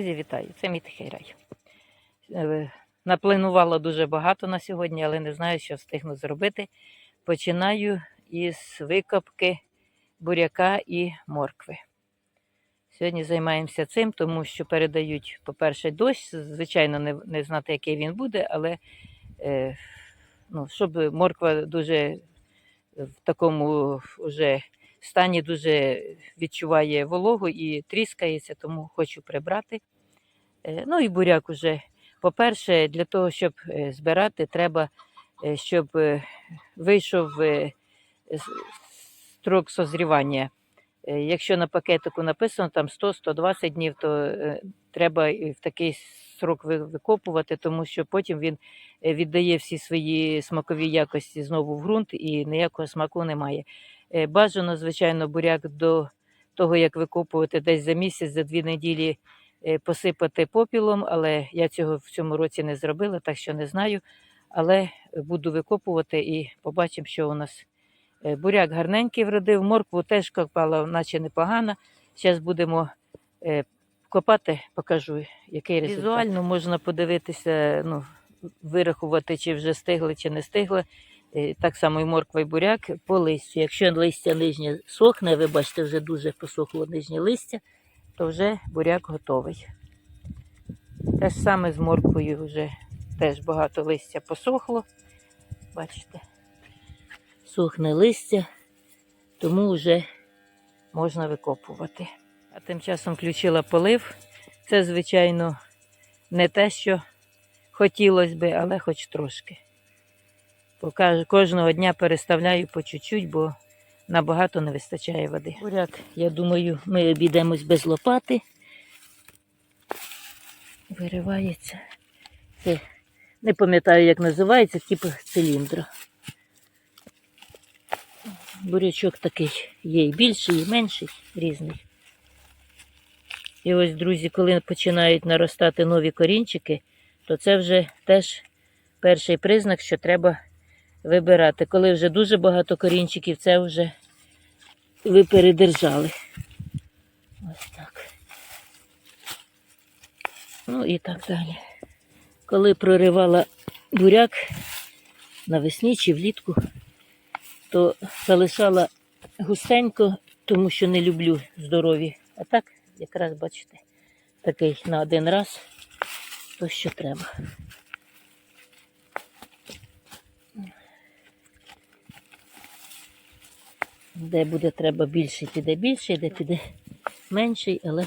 Друзі, вітаю! Це мій тихий рай. Е, Напланувала дуже багато на сьогодні, але не знаю, що встигну зробити. Починаю із викопки буряка і моркви. Сьогодні займаємося цим, тому що передають, по-перше, дощ. Звичайно, не, не знати, який він буде, але е, ну, щоб морква дуже в такому вже стані дуже відчуває вологу і тріскається, тому хочу прибрати. Е, Ну і буряк уже. По-перше, для того, щоб е, збирати, треба, е, щоб вийшов строк созрівання. Якщо на пакетику написано там 100-120 днів, то треба в такий срок викопувати, тому що потім він віддає всі свої смакові якості знову в ґрунт і ніякого смаку немає. Е, Бажано, звичайно, буряк до того, як викопувати десь за місяць, за дві неділі е, посипати попілом, але я цього в цьому році не зробила, так що не знаю. Але буду викопувати і побачимо, що у нас Е, буряк гарненький вродив, моркву теж копала, наче непогано. Зараз будемо копати, покажу, який результат. Візуально можна подивитися, ну, вирахувати, чи вже стигли, чи не стигли. Е, Так само і морква і буряк по листю. Якщо листя нижнє сохне, ви бачите, вже дуже посохло нижнє листя, то вже буряк готовий. Те ж саме з морквою вже теж багато листя посохло. Бачите, сохне листя, тому вже можна викопувати. А тим часом включила полив. Це, звичайно, не те, що хотілося би, але хоч трошки. Кожного дня переставляю по чуть-чуть, бо набагато не вистачає води. Буряк, я думаю, ми обійдемось без лопати. Виривається. Це не пам'ятаю, як називається, типу циліндра. Бурячок такий є і більший, і менший, різний. І ось, друзі, коли починають наростати нові корінчики, то це вже теж перший признак, що треба вибирати. Коли вже дуже багато корінчиків, це вже ви передержали. Ось так. Ну і так далі. Коли проривала буряк навесні чи влітку, то залишала густенько, тому що не люблю здорові. А так, якраз бачите, такий на один раз, то що треба. Де буде треба більший, піде більший, де піде менший, але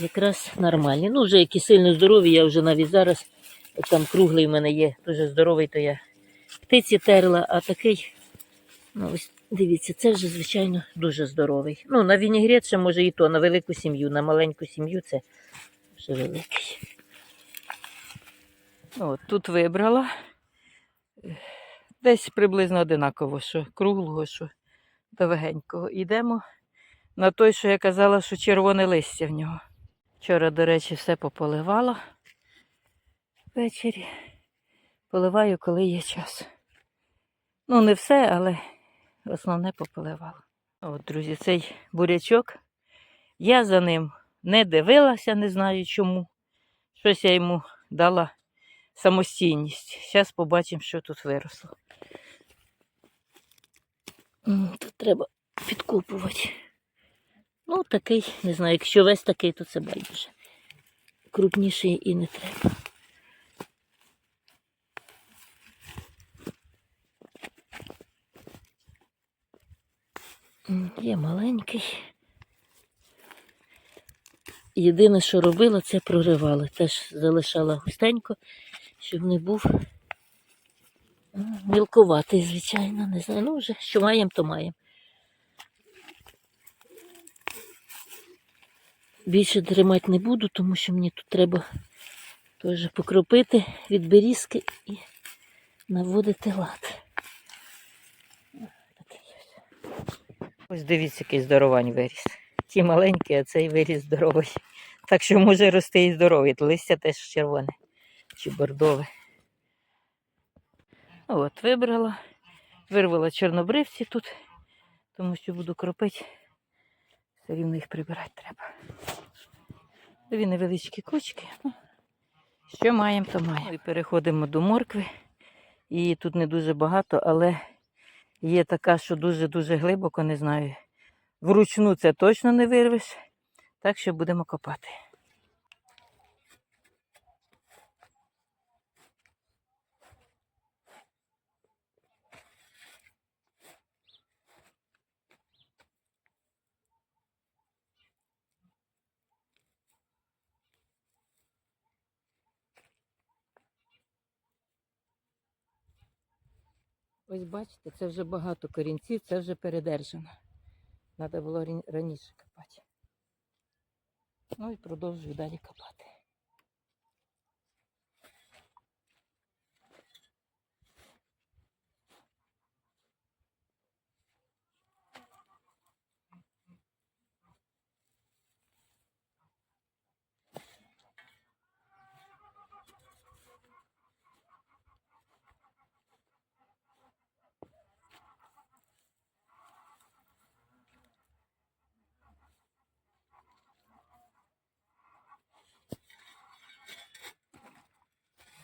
якраз нормальні. Ну, вже які сильно здорові, я вже навіть зараз, там круглий в мене є, дуже здоровий, то я птиці терла, а такий, ну ось дивіться, це вже, звичайно, дуже здоровий. Ну, на вінігрет ще може і то, на велику сім'ю, на маленьку сім'ю це вже великий. От, тут вибрала. Десь приблизно одинаково, що круглого, що довгенького. Йдемо на той, що я казала, що червоне листя в нього. Вчора, до речі, все пополивала ввечері. Поливаю, коли є час. Ну, не все, але основне пополивала. От, друзі, цей бурячок. Я за ним не дивилася, не знаю чому. Щось я йому дала самостійність. Зараз побачимо, що тут виросло. Тут треба підкопувати. Ну, такий, не знаю, якщо весь такий, то це байдуже. Крупніший і не треба. Є маленький. Єдине, що робила, це проривала. Теж залишала густенько, щоб не був мілкуватий, звичайно. Не знаю. Ну, вже що маємо, то маємо. Більше тримати не буду, тому що мені тут треба теж покропити від берізки і наводити лад. Ось. Дивіться, який здоровань виріс. Ті маленькі, а цей виріс здоровий. Так що може рости і здоровий. Листя теж червоне чи бордове. От, вибрала. Вирвала чорнобривці тут, тому що буду кропити. Все рівно їх прибирати треба. Дві невеличкі кучки. Ну, що маємо, то маємо. І переходимо до моркви. Її тут не дуже багато, але є така, що дуже-дуже глибоко, не знаю. Вручну це точно не вирвеш. Так що будемо копати. Ось бачите, це вже багато корінців, це вже передержано. Треба було раніше копати. Ну і продовжую далі копати.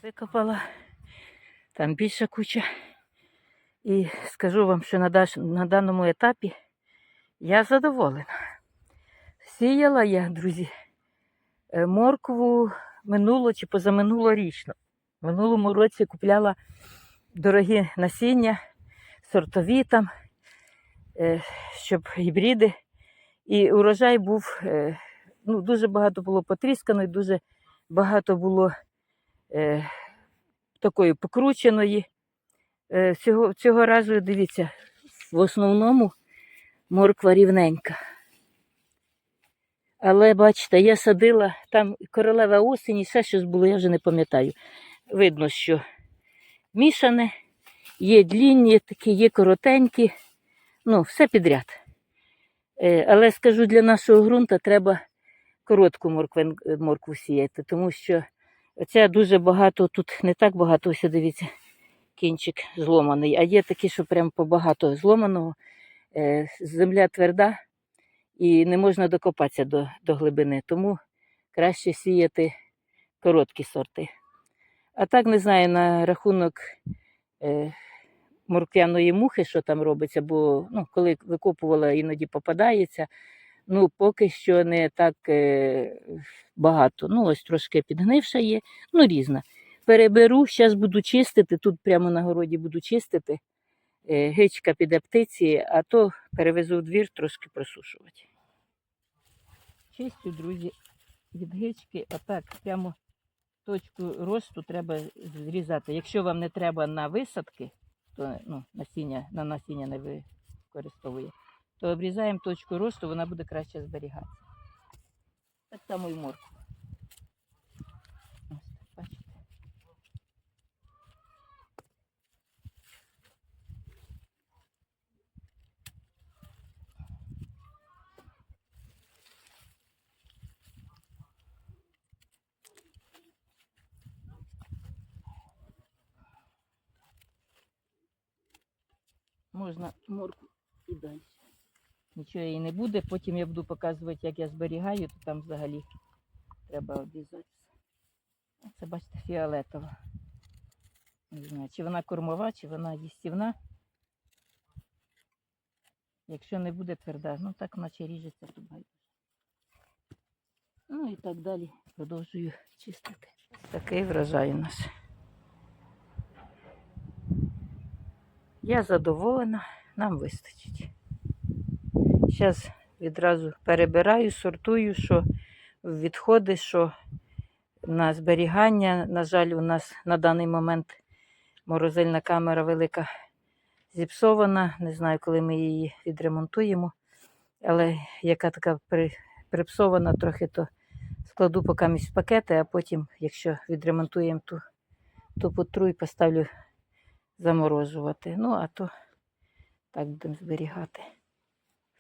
Викопала. Там більша куча. І скажу вам, що на, на даному етапі я задоволена. Сіяла я, друзі, е, моркву минуло чи позаминулорічно. В минулому році купляла дорогі насіння, сортові там, е, щоб гібриди. І урожай був, е, ну, дуже багато було потріскано, і дуже багато було е, такої покрученої. Е, цього, цього разу, дивіться, в основному морква рівненька. Але бачите, я садила там королева осінь і все щось було, я вже не пам'ятаю. Видно, що мішане, є длінні, такі, є коротенькі, ну, все підряд. Е, Але скажу, для нашого ґрунту треба коротку моркву сіяти, тому що оця дуже багато, тут не так багато, ось дивіться, кінчик зломаний, а є такі, що прям побагато зломаного. Е, Земля тверда і не можна докопатися до, до глибини, тому краще сіяти короткі сорти. А так не знаю на рахунок е, морквяної мухи, що там робиться, бо ну, коли викопувала, іноді попадається. Ну, поки що не так е, багато. Ну, ось трошки підгнивша є, ну, різна. Переберу, зараз буду чистити, тут прямо на городі буду чистити. Е, гичка піде птиці, а то перевезу в двір трошки просушувати. Чистю, друзі, від гички, а так прямо точку росту треба зрізати. Якщо вам не треба на висадки, то ну, насіння, на насіння не використовує, то обрізаємо точку росту, вона буде краще зберігатися. Так само і морква. Ось, бачите. Можна моркву і далі. Нічого їй не буде. Потім я буду показувати, як я зберігаю, то там взагалі треба обрізати. Це, бачите, фіолетова. Не знаю, чи вона кормова, чи вона їстівна. Якщо не буде тверда, ну так наче ріжеться тут. Ну і так далі. Продовжую чистити. Такий врожай у нас. Я задоволена, нам вистачить. Зараз відразу перебираю, сортую, що відходи, що на зберігання. На жаль, у нас на даний момент морозильна камера велика зіпсована. Не знаю, коли ми її відремонтуємо. Але яка така при, припсована, трохи то складу поки місь в пакети, а потім, якщо відремонтуємо, то, то потру і поставлю заморожувати. Ну, а то так будемо зберігати.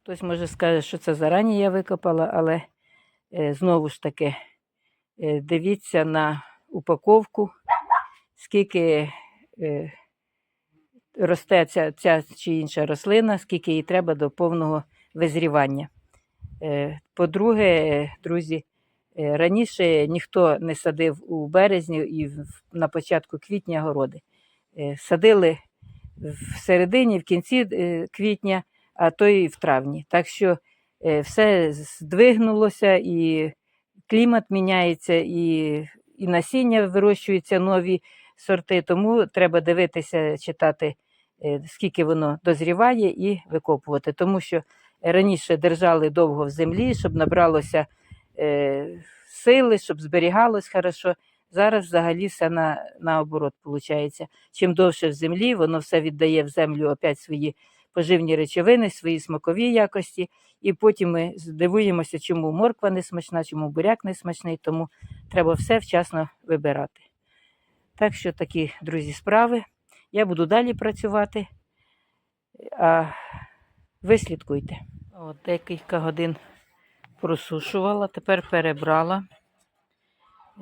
Хтось може скаже, що це зарані я викопала, але е, знову ж таки е, дивіться на упаковку, скільки е, росте ця, ця чи інша рослина, скільки їй треба до повного визрівання. По-друге, друзі, Раніше ніхто не садив у березні і на початку квітня городи. Садили в середині, в кінці квітня, а то і в травні. Так що е, все здвигнулося, і клімат міняється, і, і насіння вирощуються нові сорти. Тому треба дивитися, читати, е, скільки воно дозріває, і викопувати. Тому що раніше держали довго в землі, щоб набралося е, сили, щоб зберігалось хорошо. Зараз взагалі все на, наоборот виходить. Чим довше в землі, воно все віддає в землю опять свої поживні речовини, свої смакові якості. І потім ми здивуємося, чому морква не смачна, чому буряк не смачний, тому треба все вчасно вибирати. Так що такі, друзі, справи. Я буду далі працювати, а ви слідкуйте. От декілька годин просушувала, тепер перебрала.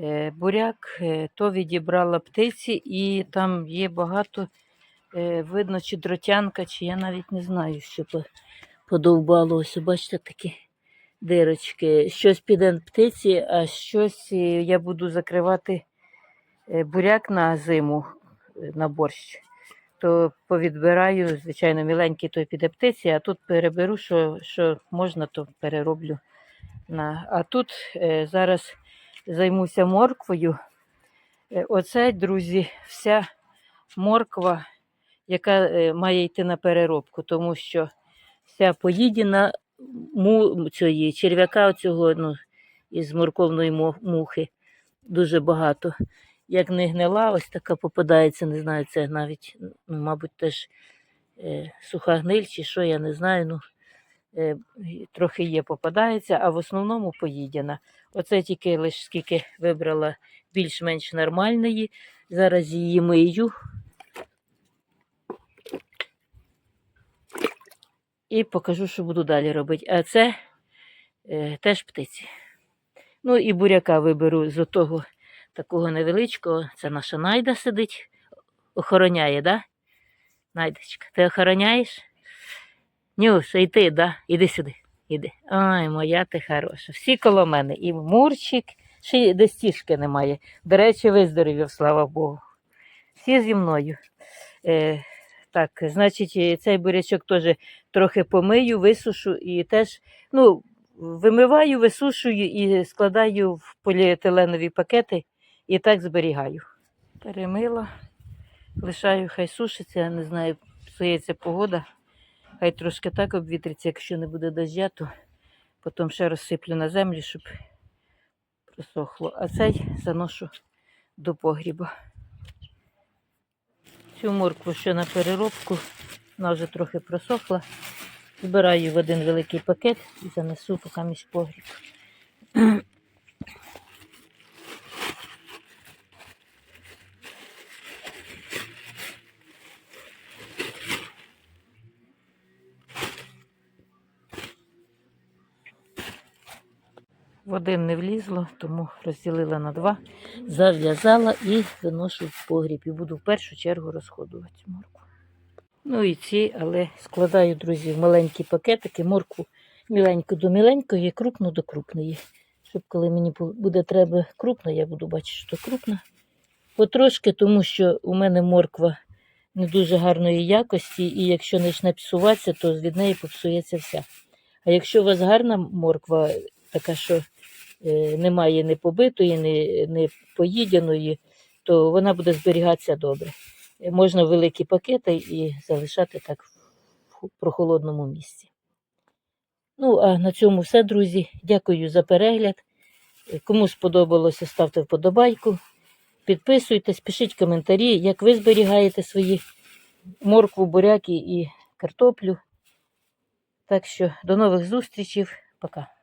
Е, Буряк е, то відібрала птиці, і там є багато, видно, чи дротянка, чи я навіть не знаю, що по- подовбалося. Бачите, такі дирочки. Щось піде птиці, а щось е, я буду закривати е, буряк на зиму, е, на борщ. То повідбираю, звичайно, міленький той піде птиці, а тут переберу, що, що можна, то перероблю. На... А тут е, зараз займуся морквою. Е, Оце, друзі, вся морква, яка е, має йти на переробку, тому що вся поїдена му, цієї, черв'яка оцього, ну, із морковної мухи дуже багато. Як не гнила, ось така попадається, не знаю, це навіть, ну, мабуть, теж е, суха гниль чи що, я не знаю. Ну, е, трохи є, попадається, а в основному поїдена. Оце тільки лише скільки вибрала більш-менш нормальної. Зараз її мию. І покажу, що буду далі робити. А це е, теж птиці. Ну і буряка виберу з отого такого невеличкого. Це наша найда сидить. Охороняє, да? Найдочка, ти охороняєш? Нюша, ти, да? Іди сюди. Іди. Ой, моя ти хороша. Всі коло мене. І Мурчик, ще й десь немає. До речі, виздоровів, слава Богу. Всі зі мною. Е, так, значить, цей бурячок теж трохи помию, висушу і теж, ну, вимиваю, висушую і складаю в поліетиленові пакети і так зберігаю. Перемила, лишаю, хай сушиться, я не знаю, псується погода. Хай трошки так обвітриться, якщо не буде дождя, то потім ще розсиплю на землю, щоб просохло. А цей заношу до погріба. Цю моркву ще на переробку, вона вже трохи просохла. Збираю в один великий пакет і занесу поки між погріб. В один не влізло, тому розділила на два, зав'язала і виношу в погріб. І буду в першу чергу розходувати моркву. Ну і ці, але складаю, друзі, в маленькі пакетики, моркву міленьку до міленької, крупну до крупної. Щоб коли мені буде треба крупна, я буду бачити, що крупна. Потрошки, тому що у мене морква не дуже гарної якості, і якщо почне псуватися, то від неї попсується вся. А якщо у вас гарна морква, така, що е, немає не побитої, не, не поїденої, то вона буде зберігатися добре. Можна великі пакети і залишати так в прохолодному місці. Ну, а на цьому все, друзі. Дякую за перегляд. Кому сподобалося, ставте вподобайку. Підписуйтесь, пишіть коментарі, як ви зберігаєте свої моркву, буряки і картоплю. Так що до нових зустрічей. Пока.